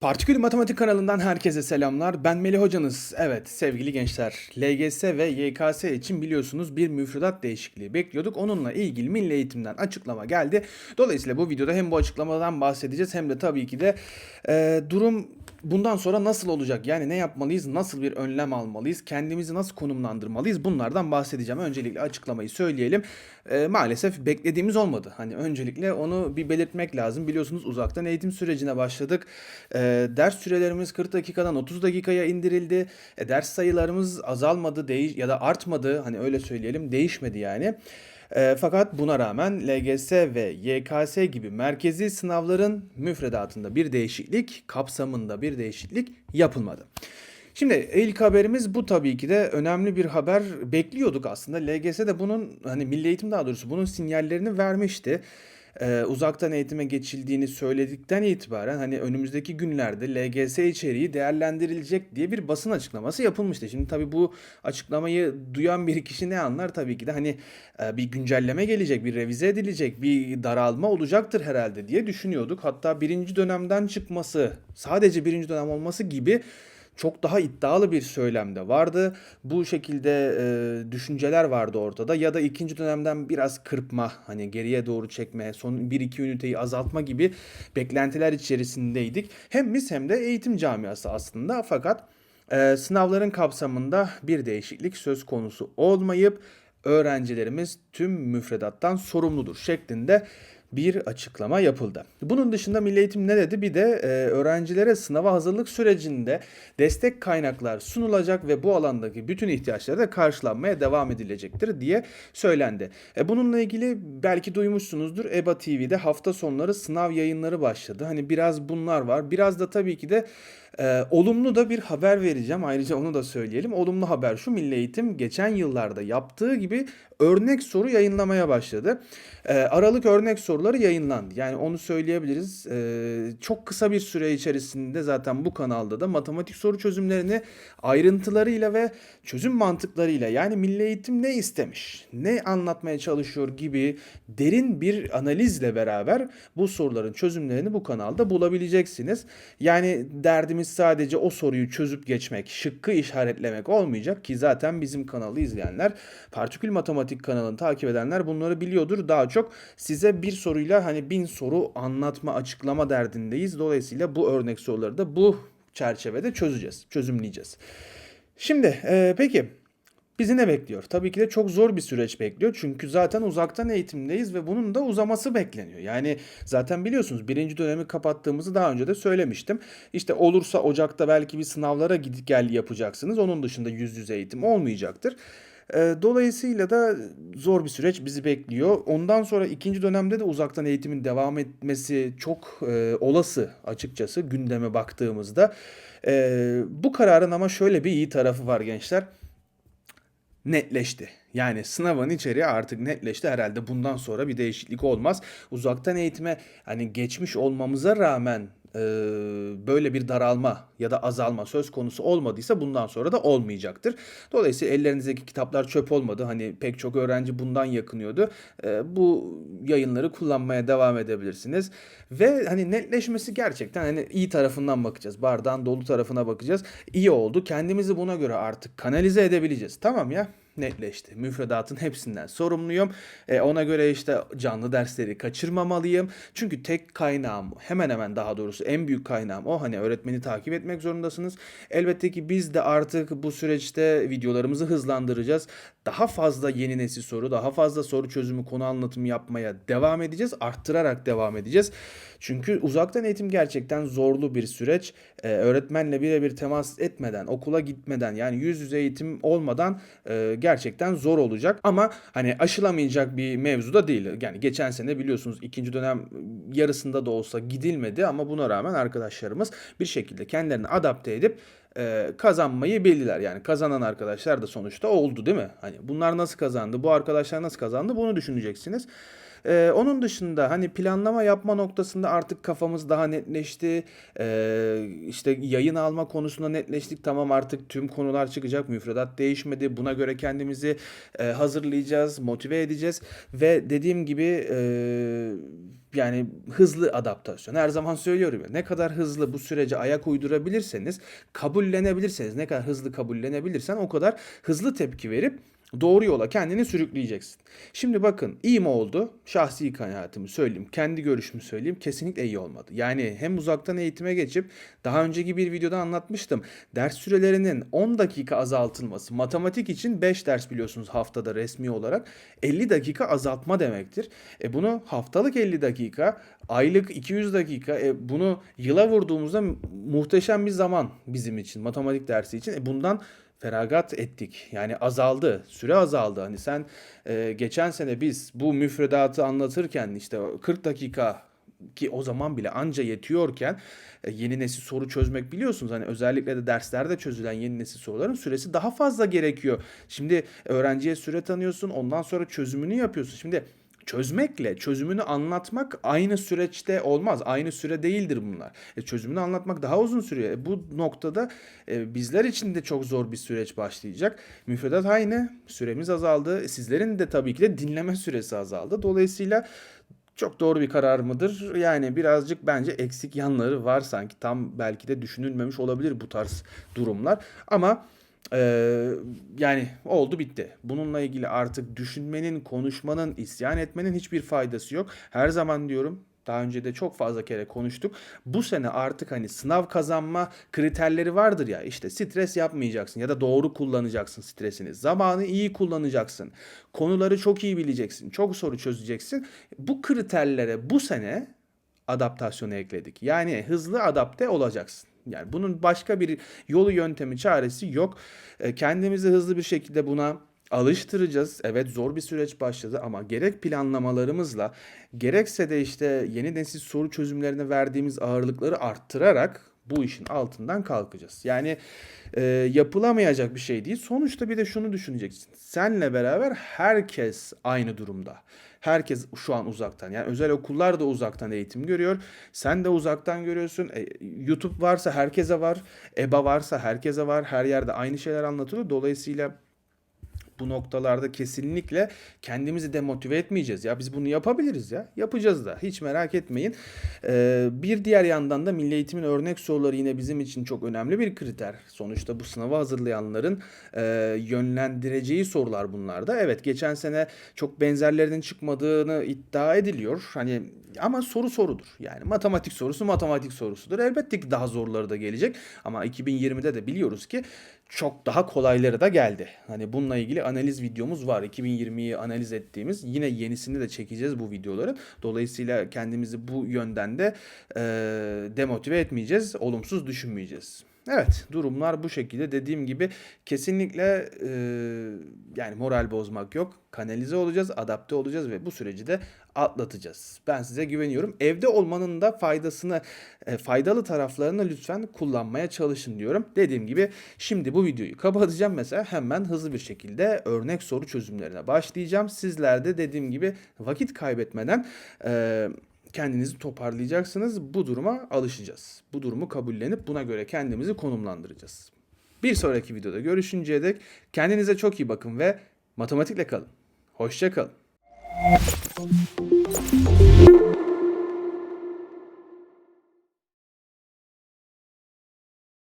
Partikül Matematik kanalından herkese selamlar. Ben Melih hocanız. Evet sevgili gençler, LGS ve YKS için biliyorsunuz bir müfredat değişikliği bekliyorduk. Onunla ilgili Milli Eğitim'den açıklama geldi. Dolayısıyla bu videoda hem bu açıklamadan bahsedeceğiz hem de tabii ki de e, durum bundan sonra nasıl olacak? Yani ne yapmalıyız? Nasıl bir önlem almalıyız? Kendimizi nasıl konumlandırmalıyız? Bunlardan bahsedeceğim. Öncelikle açıklamayı söyleyelim. E, maalesef beklediğimiz olmadı. Hani öncelikle onu bir belirtmek lazım. Biliyorsunuz uzaktan eğitim sürecine başladık. E, ders sürelerimiz 40 dakikadan 30 dakikaya indirildi. E, ders sayılarımız azalmadı değiş ya da artmadı. Hani öyle söyleyelim. Değişmedi yani. E, fakat buna rağmen LGS ve YKS gibi merkezi sınavların müfredatında bir değişiklik, kapsamında bir değişiklik yapılmadı. Şimdi ilk haberimiz bu tabii ki de önemli bir haber bekliyorduk aslında. LGS de bunun hani Milli Eğitim daha doğrusu bunun sinyallerini vermişti. Ee, uzaktan eğitime geçildiğini söyledikten itibaren hani önümüzdeki günlerde LGS içeriği değerlendirilecek diye bir basın açıklaması yapılmıştı. Şimdi tabii bu açıklamayı duyan bir kişi ne anlar? Tabii ki de hani e, bir güncelleme gelecek, bir revize edilecek, bir daralma olacaktır herhalde diye düşünüyorduk. Hatta birinci dönemden çıkması, sadece birinci dönem olması gibi çok daha iddialı bir söylemde vardı. Bu şekilde e, düşünceler vardı ortada ya da ikinci dönemden biraz kırpma hani geriye doğru çekme, son 1-2 üniteyi azaltma gibi beklentiler içerisindeydik. Hem biz hem de eğitim camiası aslında fakat e, sınavların kapsamında bir değişiklik söz konusu olmayıp öğrencilerimiz tüm müfredattan sorumludur şeklinde bir açıklama yapıldı. Bunun dışında Milli Eğitim ne dedi? Bir de e, öğrencilere sınava hazırlık sürecinde destek kaynaklar sunulacak ve bu alandaki bütün ihtiyaçları da karşılanmaya devam edilecektir diye söylendi. E, bununla ilgili belki duymuşsunuzdur EBA TV'de hafta sonları sınav yayınları başladı. Hani biraz bunlar var. Biraz da tabii ki de ee, olumlu da bir haber vereceğim. Ayrıca onu da söyleyelim. Olumlu haber şu Milli Eğitim geçen yıllarda yaptığı gibi örnek soru yayınlamaya başladı. Ee, Aralık örnek soruları yayınlandı. Yani onu söyleyebiliriz. Ee, çok kısa bir süre içerisinde zaten bu kanalda da matematik soru çözümlerini ayrıntılarıyla ve çözüm mantıklarıyla yani Milli Eğitim ne istemiş, ne anlatmaya çalışıyor gibi derin bir analizle beraber bu soruların çözümlerini bu kanalda bulabileceksiniz. Yani derdimiz sadece o soruyu çözüp geçmek, şıkkı işaretlemek olmayacak ki zaten bizim kanalı izleyenler, Partikül Matematik kanalını takip edenler bunları biliyordur. Daha çok size bir soruyla hani bin soru anlatma, açıklama derdindeyiz. Dolayısıyla bu örnek soruları da bu çerçevede çözeceğiz, çözümleyeceğiz. Şimdi e, peki Bizi ne bekliyor? Tabii ki de çok zor bir süreç bekliyor. Çünkü zaten uzaktan eğitimdeyiz ve bunun da uzaması bekleniyor. Yani zaten biliyorsunuz birinci dönemi kapattığımızı daha önce de söylemiştim. İşte olursa Ocak'ta belki bir sınavlara gidip gel yapacaksınız. Onun dışında yüz yüze eğitim olmayacaktır. Ee, Dolayısıyla da zor bir süreç bizi bekliyor. Ondan sonra ikinci dönemde de uzaktan eğitimin devam etmesi çok e, olası açıkçası gündeme baktığımızda. Ee, bu kararın ama şöyle bir iyi tarafı var gençler netleşti. Yani sınavın içeriği artık netleşti. Herhalde bundan sonra bir değişiklik olmaz. Uzaktan eğitime hani geçmiş olmamıza rağmen e, böyle bir daralma ya da azalma söz konusu olmadıysa bundan sonra da olmayacaktır. Dolayısıyla ellerinizdeki kitaplar çöp olmadı. Hani pek çok öğrenci bundan yakınıyordu. E, bu yayınları kullanmaya devam edebilirsiniz. Ve hani netleşmesi gerçekten hani iyi tarafından bakacağız. Bardağın dolu tarafına bakacağız. İyi oldu. Kendimizi buna göre artık kanalize edebileceğiz. Tamam ya netleşti. Müfredatın hepsinden sorumluyum. E, ona göre işte canlı dersleri kaçırmamalıyım. Çünkü tek kaynağım hemen hemen daha doğrusu en büyük kaynağım o. Hani öğretmeni takip etmek zorundasınız. Elbette ki biz de artık bu süreçte videolarımızı hızlandıracağız. Daha fazla yeni nesil soru, daha fazla soru çözümü, konu anlatımı yapmaya devam edeceğiz. Arttırarak devam edeceğiz. Çünkü uzaktan eğitim gerçekten zorlu bir süreç. Ee, öğretmenle birebir temas etmeden, okula gitmeden yani yüz yüze eğitim olmadan e, gerçekten zor olacak. Ama hani aşılamayacak bir mevzu da değil. Yani geçen sene biliyorsunuz ikinci dönem yarısında da olsa gidilmedi ama buna rağmen arkadaşlarımız bir şekilde kendilerini adapte edip e, kazanmayı bildiler. Yani kazanan arkadaşlar da sonuçta oldu değil mi? Hani bunlar nasıl kazandı, bu arkadaşlar nasıl kazandı bunu düşüneceksiniz. Ee, onun dışında hani planlama yapma noktasında artık kafamız daha netleşti. Ee, işte yayın alma konusunda netleştik. Tamam artık tüm konular çıkacak. Müfredat değişmedi. Buna göre kendimizi e, hazırlayacağız, motive edeceğiz. Ve dediğim gibi e, yani hızlı adaptasyon. Her zaman söylüyorum ya ne kadar hızlı bu sürece ayak uydurabilirseniz, kabullenebilirseniz, ne kadar hızlı kabullenebilirsen o kadar hızlı tepki verip doğru yola kendini sürükleyeceksin. Şimdi bakın iyi mi oldu? Şahsi kanaatimi söyleyeyim, kendi görüşümü söyleyeyim. Kesinlikle iyi olmadı. Yani hem uzaktan eğitime geçip daha önceki bir videoda anlatmıştım. Ders sürelerinin 10 dakika azaltılması. Matematik için 5 ders biliyorsunuz haftada resmi olarak 50 dakika azaltma demektir. E bunu haftalık 50 dakika, aylık 200 dakika, e bunu yıla vurduğumuzda mu- muhteşem bir zaman bizim için, matematik dersi için. E bundan feragat ettik. Yani azaldı. Süre azaldı. Hani sen e, geçen sene biz bu müfredatı anlatırken işte o 40 dakika ki o zaman bile anca yetiyorken e, yeni nesil soru çözmek biliyorsunuz. Hani özellikle de derslerde çözülen yeni nesil soruların süresi daha fazla gerekiyor. Şimdi öğrenciye süre tanıyorsun. Ondan sonra çözümünü yapıyorsun. Şimdi çözmekle çözümünü anlatmak aynı süreçte olmaz. Aynı süre değildir bunlar. E, çözümünü anlatmak daha uzun sürüyor. E, bu noktada e, bizler için de çok zor bir süreç başlayacak. Müfredat aynı. Süremiz azaldı. Sizlerin de tabii ki de dinleme süresi azaldı. Dolayısıyla çok doğru bir karar mıdır? Yani birazcık bence eksik yanları var sanki. Tam belki de düşünülmemiş olabilir bu tarz durumlar. Ama ee, yani oldu bitti. Bununla ilgili artık düşünmenin, konuşmanın, isyan etmenin hiçbir faydası yok. Her zaman diyorum daha önce de çok fazla kere konuştuk. Bu sene artık hani sınav kazanma kriterleri vardır ya işte stres yapmayacaksın ya da doğru kullanacaksın stresini. Zamanı iyi kullanacaksın. Konuları çok iyi bileceksin. Çok soru çözeceksin. Bu kriterlere bu sene adaptasyonu ekledik. Yani hızlı adapte olacaksın. Yani bunun başka bir yolu yöntemi çaresi yok. E, Kendimizi hızlı bir şekilde buna alıştıracağız. Evet zor bir süreç başladı ama gerek planlamalarımızla gerekse de işte yeni nesil soru çözümlerine verdiğimiz ağırlıkları arttırarak bu işin altından kalkacağız. Yani e, yapılamayacak bir şey değil. Sonuçta bir de şunu düşüneceksin. Senle beraber herkes aynı durumda. Herkes şu an uzaktan. Yani özel okullar da uzaktan eğitim görüyor. Sen de uzaktan görüyorsun. E, YouTube varsa herkese var. EBA varsa herkese var. Her yerde aynı şeyler anlatılıyor. Dolayısıyla bu noktalarda kesinlikle kendimizi demotive etmeyeceğiz. Ya biz bunu yapabiliriz ya. Yapacağız da. Hiç merak etmeyin. Ee, bir diğer yandan da milli eğitimin örnek soruları yine bizim için çok önemli bir kriter. Sonuçta bu sınava hazırlayanların e, yönlendireceği sorular bunlar da. Evet geçen sene çok benzerlerinin çıkmadığını iddia ediliyor. Hani ama soru sorudur. Yani matematik sorusu matematik sorusudur. Elbette ki daha zorları da gelecek. Ama 2020'de de biliyoruz ki çok daha kolayları da geldi. Hani bununla ilgili analiz videomuz var. 2020'yi analiz ettiğimiz. Yine yenisini de çekeceğiz bu videoların. Dolayısıyla kendimizi bu yönden de e, demotive etmeyeceğiz. Olumsuz düşünmeyeceğiz. Evet durumlar bu şekilde dediğim gibi kesinlikle e, yani moral bozmak yok. Kanalize olacağız, adapte olacağız ve bu süreci de atlatacağız. Ben size güveniyorum. Evde olmanın da faydasını, e, faydalı taraflarını lütfen kullanmaya çalışın diyorum. Dediğim gibi şimdi bu videoyu kapatacağım mesela hemen hızlı bir şekilde örnek soru çözümlerine başlayacağım. Sizler de dediğim gibi vakit kaybetmeden e, kendinizi toparlayacaksınız. Bu duruma alışacağız. Bu durumu kabullenip buna göre kendimizi konumlandıracağız. Bir sonraki videoda görüşünceye dek kendinize çok iyi bakın ve matematikle kalın. Hoşça kalın.